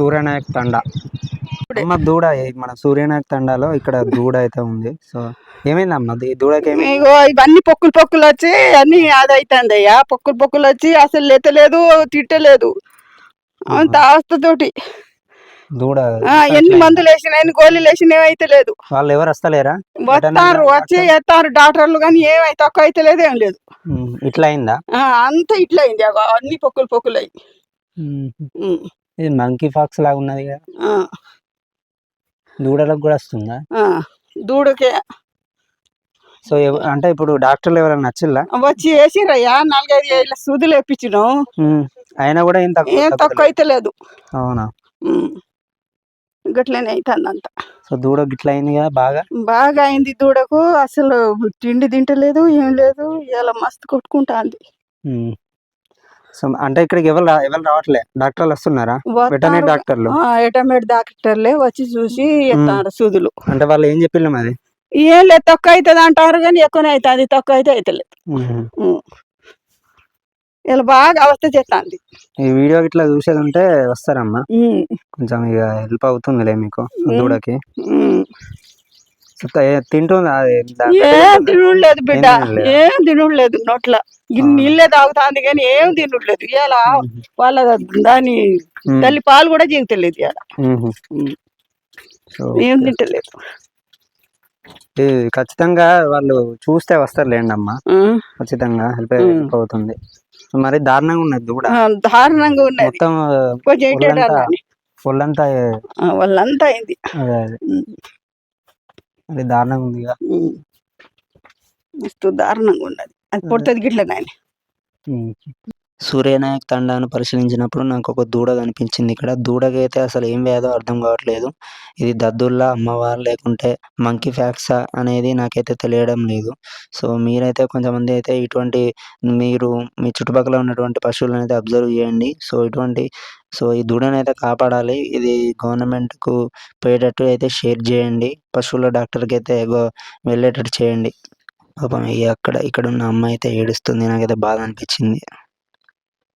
సూర్యనాయక్ తండా. అమ్మ దూడ మన సూర్యనాయక్ తండాలో ఇక్కడ దూడ అయితే ఉంది. సో ఏమైందమ్మా? ఈ దూడకి ఇగో ఇవన్నీ పొక్కులు పొక్కులు వచ్చి అన్ని అదైతుంది అయ్యా పొక్కులు పొక్కులు వచ్చి అసలు లేతలేదు తిట్టలేదు. అంత ఆస్తతోటి దూడ ఆ, ఎన్ని మందులు వేసినా ఎన్ని గోళీలు వేసినా ఏమైతే లేదు వాళ్ళు ఎవరు వస్తలేరా? వస్తారు వచ్చి ఎత్తారు డాక్టర్లు కానీ ఏమైతే తక్కువ అయితే లేదు ఏం లేదు. ఉమ్, ఇట్లా అయిందా? ఆ, అంతా ఇట్లా అయింది అగో అన్ని పొక్కులు పొక్కులు ఉమ్, ఇది మంకీ ఫాక్స్ లాగా ఉన్నది కదా. దూడలకు కూడా వస్తుందా? దూడకే. సో అంటే ఇప్పుడు డాక్టర్లు ఎవరైనా నచ్చిల్లా? వచ్చి వేసిరయ్యా నాలుగైదు ఏళ్ళ సూదులు వేపించినాం. అయినా కూడా ఏం తక్కువ ఏం తక్కువ అయితే లేదు. అవునా. గట్లనే అవుతుంది అంత సో దూడ గిట్ల అయింది కదా బాగా? బాగా అయింది దూడకు. అసలు తిండి తింటలేదు ఏం లేదు. ఇలా మస్తు కొట్టుకుంటాంది. అంటే ఇక్కడికి ఎవరు ఎవరు రావట్లే. డాక్టర్లు వస్తున్నారా? వెటర్నరీ. డాక్టర్లు? ఎటమెట్ డాక్టర్లే వచ్చి చూసి ఎత్తారు సూదులు. అంటే వాళ్ళు ఏం చెప్పిల్లు మరి? ఏం లేదు తక్కువ అవుతుంది అంటారు కానీ ఎక్కువనే అవుతుంది తక్కువ అయితే అవుతలేదు. ఇలా బాగా అవస్థ చేస్తుంది ఈ వీడియో ఇట్లా చూసేది ఉంటే వస్తారమ్మా కొంచెం ఇక హెల్ప్ అవుతుందిలే మీకు దూడకి. తింటుందా? అది ఏం తినులేదు బిడ్డ? ఏం తినులేదు. నోట్ల. ఇన్ని నీళ్ళే తాగుతాంది కానీ ఏం తినులేదు ఇలా వాళ్ళ దాని. తల్లి పాలు కూడా జీవితలేదు. సో ఏం తింటలేదు. ఖచ్చితంగా వాళ్ళు చూస్తే వస్తారులేండి అమ్మా. ఖచ్చితంగా హెల్ప్. హెల్ప్ అవుతుంది మరి దారుణంగా ఉన్నది ఆ, దారుణంగా ఉన్నది. మొత్తం ఒళ్ళంతా- అయింది. అదే అదే. ఉమ్, అది దారుణంగా ఉంది. మస్తు దారుణంగా ఉన్నది. అది పుడుతుంది గిట్ల సూర్యనాయక్ తండాను పరిశీలించినప్పుడు నాకు ఒక దూడ కనిపించింది ఇక్కడ. దూడకైతే అసలు ఏం వ్యాధో అర్థం కావట్లేదు. ఇది దద్దుల్లా అమ్మవారు లేకుంటే మంకీ ఫ్యాక్సా అనేది నాకైతే తెలియడం లేదు. సో మీరైతే కొంతమంది అయితే ఇటువంటి మీరు మీ చుట్టుపక్కల ఉన్నటువంటి పశువులను అయితే అబ్జర్వ్ చేయండి. సో ఇటువంటి సో ఈ దూడను అయితే కాపాడాలి. ఇది గవర్నమెంట్కు పోయేటట్టు అయితే షేర్ చేయండి. పశువుల డాక్టర్కి అయితే వెళ్ళేటట్టు చేయండి. పాపం ఈ అక్కడ ఇక్కడ ఉన్న అమ్మాయి అయితే ఏడుస్తుంది. నాకైతే బాధ అనిపించింది.